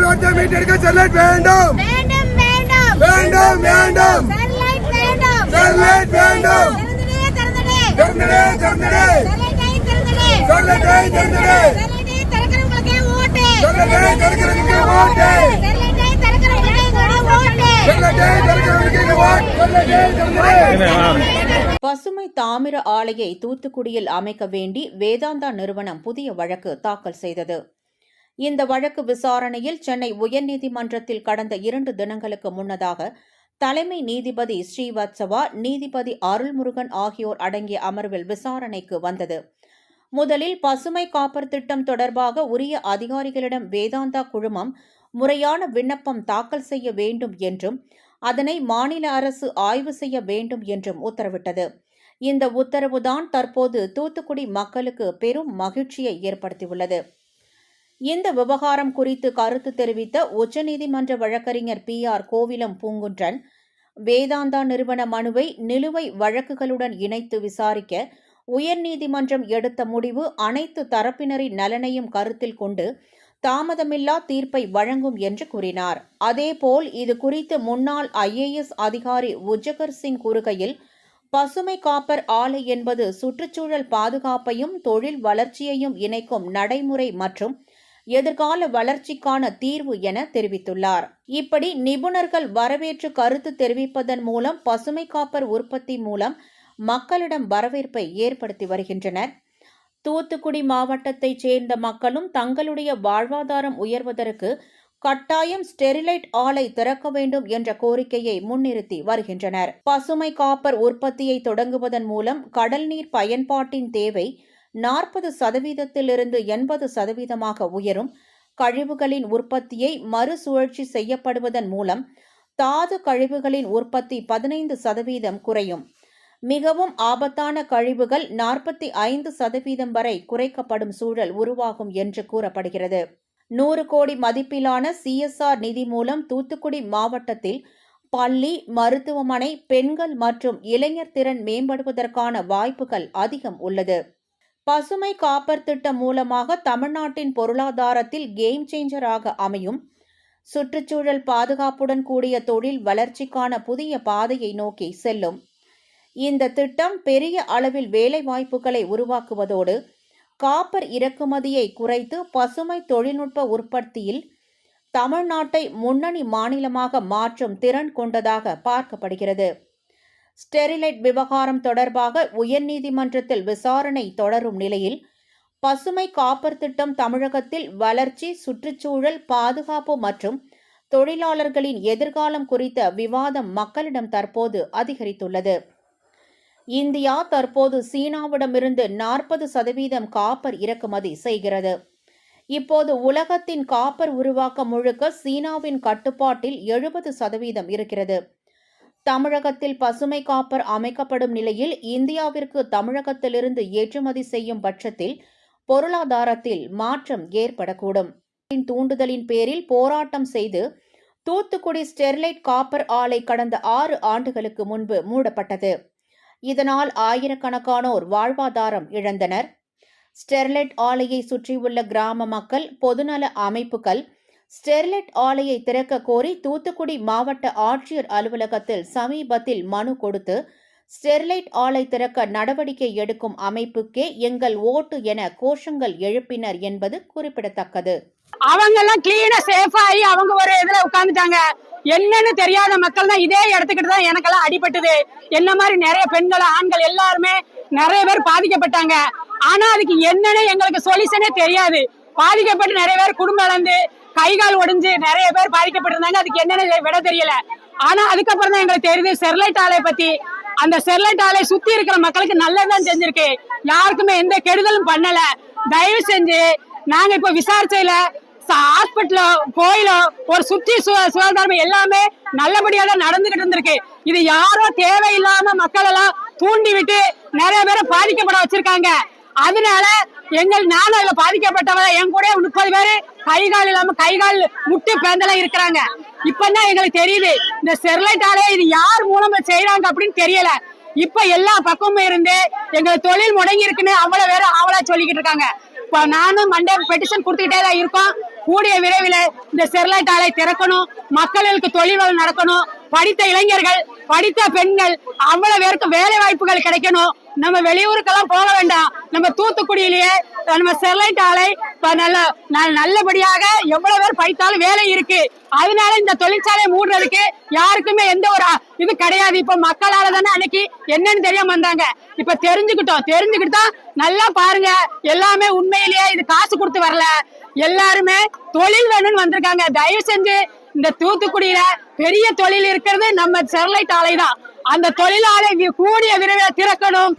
வேண்டும். வேண்டும் வேண்டும். வேண்டும் வேண்டும். ஸ்டெர்லைட் வேண்டும். ஸ்டெர்லைட் வேண்டும். திறந்துடு. திறந்துடு திறந்துடு. திறந்துடு. ஸ்டெர்லைட்டை திறந்துடு. ஸ்டெர்லைட்டை ஸ்டெர்லைட்டை திறக்கிறவங்களுக்கே ஓட்டு. ஸ்டெர்லைட்டை திறக்கிறவங்களுக்கே ஓட்டு. ஸ்டெர்லைட்டை திறக்கிறவங்களுக்கே ஓட்டு. ஸ்டெர்லைட்டை திறக்கிறவங்களுக்கே ஓட்டு. ஸ்டெர்லைட்டை திறந்துடு. பசுமை தாமிர ஆலையை தூத்துக்குடியில் அமைக்க வேண்டி வேதாந்தா நிறுவனம் புதிய வழக்கு தாக்கல் செய்தது. இந்த வழக்கு விசாரணையில் சென்னை உயர்நீதிமன்றத்தில் கடந்த இரண்டு தினங்களுக்கு முன்னதாக தலைமை நீதிபதி ஸ்ரீவத்சவா நீதிபதி அருள்முருகன் ஆகியோர் அடங்கிய அமர்வில் விசாரணைக்கு வந்தது. முதலில் பசுமை காப்பர் திட்டம் தொடர்பாக உரிய அதிகாரிகளிடம் வேதாந்தா குழுமம் முறையான விண்ணப்பம் தாக்கல் செய்ய வேண்டும் என்றும் அதனை மாநில அரசு ஆய்வு செய்ய வேண்டும் என்றும் உத்தரவிட்டது. இந்த உத்தரவுதான் தற்போது தூத்துக்குடி மக்களுக்கு பெரும் மகிழ்ச்சியை ஏற்படுத்தியுள்ளது. இந்த விவகாரம் குறித்து கருத்து தெரிவித்த உச்சநீதிமன்ற வழக்கறிஞர் பி ஆர் கோவிலம் பூங்குன்றன் வேதாந்தா நிறுவன மனுவை நிலுவை வழக்குகளுடன் இணைத்து விசாரிக்க உயர்நீதிமன்றம் எடுத்த முடிவு அனைத்து தரப்பினரின் நலனையும் கருத்தில் கொண்டு தாமதமில்லா தீர்ப்பை வழங்கும் என்று கூறினார். அதேபோல் இது குறித்து முன்னாள் ஐஏஎஸ் அதிகாரி உஜகர் சிங் கூறுகையில் பசுமை காப்பர் ஆலை என்பது சுற்றுச்சூழல் பாதுகாப்பையும் தொழில் வளர்ச்சியையும் இணைக்கும் நடைமுறை மற்றும் எதிர்கால வளர்ச்சிக்கான தீர்வு என தெரிவித்துள்ளார். இப்படி நிபுணர்கள் வரவேற்று கருத்து தெரிவிப்பதன் மூலம் பசுமை காப்பர் உற்பத்தி மூலம் மக்களிடம் வரவேற்பை ஏற்படுத்தி வருகின்றனர். தூத்துக்குடி மாவட்டத்தைச் சேர்ந்த மக்களும் தங்களுடைய வாழ்வாதாரம் உயர்வதற்கு கட்டாயம் ஸ்டெரிலைட் ஆலை திறக்க வேண்டும் என்ற கோரிக்கையை முன்னிறுத்தி வருகின்றனர். பசுமை காப்பர் உற்பத்தியை தொடங்குவதன் மூலம் கடல் நீர் பயன்பாட்டின் தேவை நாற்பது சதவீதத்திலிருந்து எண்பது சதவீதமாக உயரும். கழிவுகளின் உற்பத்தியை மறுசுழற்சி செய்யப்படுவதன் மூலம் தாது கழிவுகளின் உற்பத்தி பதினைந்து சதவீதம் குறையும். மிகவும் ஆபத்தான கழிவுகள் நாற்பத்தி ஐந்து சதவீதம் வரை குறைக்கப்படும் சூழல் உருவாகும் என்று கூறப்படுகிறது. நூறு கோடி மதிப்பிலான சிஎஸ்ஆர் நிதி மூலம் தூத்துக்குடி மாவட்டத்தில் பள்ளி மருத்துவமனை பெண்கள் மற்றும் இளைஞர் திறன் மேம்படுவதற்கான வாய்ப்புகள் அதிகம் உள்ளது. பசுமை காப்பர் திட்டம் மூலமாக தமிழ்நாட்டின் பொருளாதாரத்தில் கேம் சேஞ்சராக அமையும். சுற்றுச்சூழல் பாதுகாப்புடன் கூடிய தொழில் வளர்ச்சிக்கான புதிய பாதையை நோக்கி செல்லும். இந்த திட்டம் பெரிய அளவில் வேலைவாய்ப்புகளை உருவாக்குவதோடு காப்பர் இறக்குமதியை குறைத்து பசுமை தொழில்நுட்ப உற்பத்தியில் தமிழ்நாட்டை முன்னணி மாநிலமாக மாற்றும் திறன் கொண்டதாக பார்க்கப்படுகிறது. ஸ்டெரிலைட் விவகாரம் தொடர்பாக உயர்நீதிமன்றத்தில் விசாரணை தொடரும் நிலையில் பசுமை காப்பர் திட்டம் தமிழகத்தில் வளர்ச்சி சுற்றுச்சூழல் பாதுகாப்பு மற்றும் தொழிலாளர்களின் எதிர்காலம் குறித்த விவாதம் மக்களிடம் தற்போது அதிகரித்துள்ளது. இந்தியா தற்போது சீனாவிடமிருந்து நாற்பது சதவீதம் காப்பர் இறக்குமதி செய்கிறது. இப்போது உலகத்தின் காப்பர் உருவாக்கம் முழுக்க சீனாவின் கட்டுப்பாட்டில் எழுபது சதவீதம் இருக்கிறது. தமிழகத்தில் பசுமை காப்பர் அமைக்கப்படும் நிலையில் இந்தியாவிற்கு தமிழகத்திலிருந்து ஏற்றுமதி செய்யும் பட்சத்தில் பொருளாதாரத்தில் மாற்றம் ஏற்படக்கூடும். தூண்டுதலின் பேரில் போராட்டம் செய்து தூத்துக்குடி ஸ்டெர்லைட் காப்பர் ஆலை கடந்த ஆறு ஆண்டுகளுக்கு முன்பு மூடப்பட்டது. இதனால் ஆயிரக்கணக்கானோர் வாழ்வாதாரம் இழந்தனர். ஸ்டெர்லைட் ஆலையை சுற்றியுள்ள கிராம மக்கள் பொதுநல அமைப்புகள் ஸ்டெர்லைட் ஆலையை திறக்க கோரி தூத்துக்குடி மாவட்ட ஆட்சியர் அலுவலகத்தில் சமீபத்தில் மனு கொடுத்து ஸ்டெர்லைட் ஆலை திறக்க நடவடிக்கை எடுக்கும் அமைப்புக்கே எங்கள் ஓட்டு என கோஷங்கள் எழுப்பினர் என்பது குறிப்பிடத்தக்கது. அவங்க எல்லாம் கிளீனா சேஃபா ஆகி அவங்க ஒரு இதுல உட்கார்ந்துட்டாங்க. என்னன்னு தெரியாத மக்கள் தான் இதே இடத்துக்கிட்டு தான் எனக்கெல்லாம் அடிபட்டது. என்ன மாதிரி நிறைய பெண்கள் ஆண்கள் எல்லாருமே நிறைய பேர் பாதிக்கப்பட்டாங்க. ஆனா அதுக்கு என்னன்னு எங்களுக்கு சொல்யூஷனே தெரியாது. பாதிக்கப்பட்டு நிறைய பேர் குடும்பம் இழந்து கை கால் ஒடிஞ்சு நிறைய பேர் பாதிக்கப்பட்டிருந்தாங்க. அதுக்கு என்னென்ன விட தெரியல. ஆனா அதுக்கப்புறம் தான் எங்களுக்கு தெரியுது ஸ்டெர்லைட் ஆலை பத்தி. அந்த ஸ்டெர்லைட் ஆலை சுத்தி இருக்கிற மக்களுக்கு நல்லதுதான் செஞ்சிருக்கு யாருக்குமே எந்த கெடுதலும் பண்ணல. தயவு செஞ்சு நாங்க இப்ப விசாரிச்சையில ஹாஸ்பிட்டலோ கோயிலோ ஒரு சுற்றி சு- சுகாதாரம் எல்லாமே நல்லபடியா தான் நடந்துகிட்டு இருந்திருக்கு. இது யாரோ தேவையில்லாம மக்கள் எல்லாம் தூண்டி விட்டு நிறைய பேரை பாதிக்கப்பட வச்சிருக்காங்க. அதனால எங்கள் நானும் அதுல பாதிக்கப்பட்டவங்க. என் கூட முப்பது பேரு கை கால் இல்லாம கை கால் முட்டு பேந்தெல்லாம் இருக்கிறாங்க. இப்பதான் எங்களுக்கு தெரியுது இந்த ஸ்டெர்லைட் ஆலையை இது யார் மூலமா செய்யறாங்க அப்படின்னு தெரியல. இப்ப எல்லா பக்கமும் இருந்து எங்க தொழில் முடங்கி இருக்குன்னு அவ்வளவு பேரும் அவளா சொல்லிக்கிட்டு இருக்காங்க. இப்ப நானும் மண்டே பெட்டிஷன் கொடுத்துக்கிட்டே தான் இருக்கோம். கூடிய விரைவில் இந்த ஸ்டெர்லைட் ஆலை திறக்கணும். மக்களுக்கு தொழில்கள் நடக்கணும். படித்த இளைஞர்கள் படித்த பெண்கள் அவ்வளவு பேருக்கு வேலை வாய்ப்புகள் கிடைக்கணும். நம்ம வெளியூருக்கெல்லாம் போக வேண்டாம். நம்ம தூத்துக்குடியிலேயே நம்ம ஸ்டெர்லைட் ஆலை நல்ல ந- நல்லபடியாக எவ்வளவு பேர் படித்தாலும் வேலை இருக்கு. அதனால இந்த தொழிற்சாலை மூடுறதுக்கு யாருக்குமே எந்த ஒரு இது கிடையாது. இப்ப மக்களால தானே அன்னைக்கு என்னன்னு தெரியாம வந்தாங்க. இப்ப தெரிஞ்சுக்கிட்டோம். தெரிஞ்சுக்கிட்டா நல்லா பாருங்க. எல்லாமே உண்மையிலேயே இது காசு கொடுத்து வரல. எல்லாருமே தொழில் வேணும்னு வந்திருக்காங்க. தயவு செஞ்சு இந்த தூத்துக்குடியில பெரிய தொழில் இருக்கிறது நம்ம ஸ்டெர்லைட் ஆலை தான். அந்த தொழிலாளை கூடிய விரைவில் திறக்கணும்.